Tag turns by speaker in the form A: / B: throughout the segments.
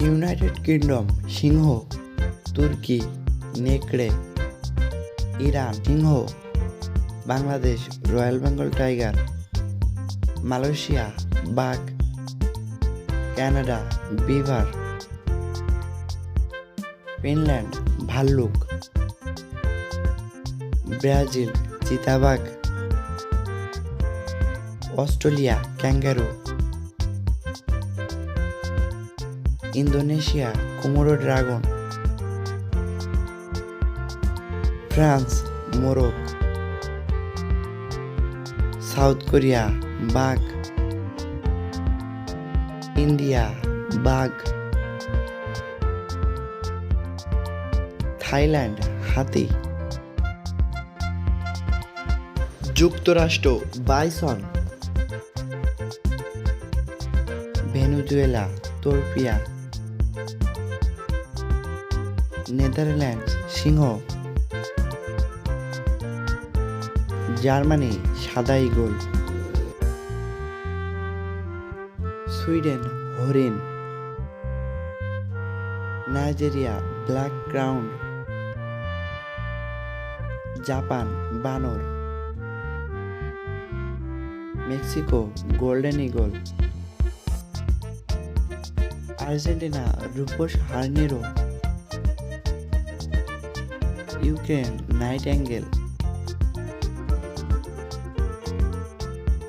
A: United kingdom, সিংহ, তুর্কি, নেকড়ে, ইরান, সিংহ, Bangladesh, royal Bengal tiger, Malaysia, বাঘ, কানাডা, বিভার, ফিনল্যান্ড, ভাল্লুক, ব্রাজিল, চিতাবাঘ, Australia, kangaroo. Indonesia, কোমোরো dragon, France মোরগ সাউথ কোরিয়া, বাঘ, ইন্ডিয়া, বাঘ, থাইল্যান্ড, হাতি। যুক্তরাষ্ট্র, বাইসন, ভেনুজুয়েলা তোরপিয়া নেদারল্যান্ডস, সিংহ। জার্মানি, সাদা ইগল সুইডেন, হরিণ। Nigeria, black crown. জাপান, বানর। Mexico, golden eagle Argentina rufous hornero Ukraine nightingale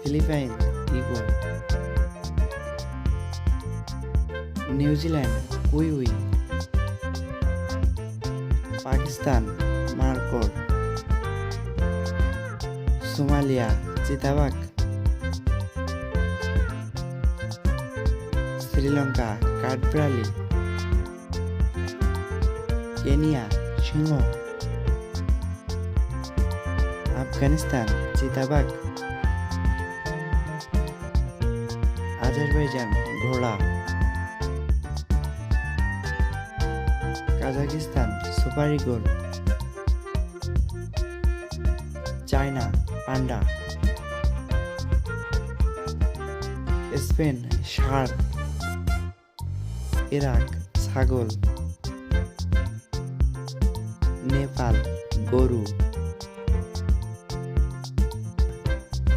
A: Philippine eagle New Zealand we Pakistan মার্কট Somalia চিতাবাঘ শ্রীলঙ্কা, কাঠবিড়ালি, কেনিয়া, সিংহ, আফগানিস্তান, চিতাবাঘ, আজারবাইজান, ঘোড়া, Kazakhstan, super eagle China, panda, Spain, shark Iraq ছাগল নেপাল গরু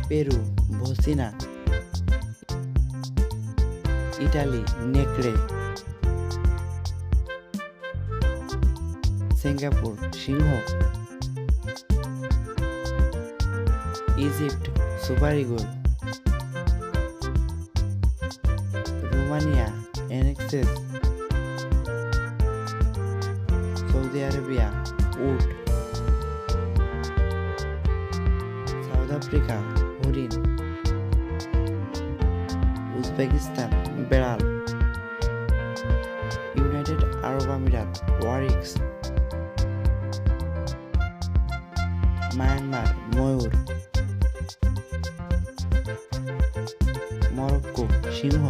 A: Peru ভসিনা Italy নেকড়ে Singapore সিংহ Egypt super eagle Romania এনএক্সেস Saudi Arabia, উট, সাউথ আফ্রিকা, হরিণ, উজবেকিস্তান, বেড়াল, United Arab Emirates, oryx, Myanmar, ময়ূর, মরক্কো সিংহ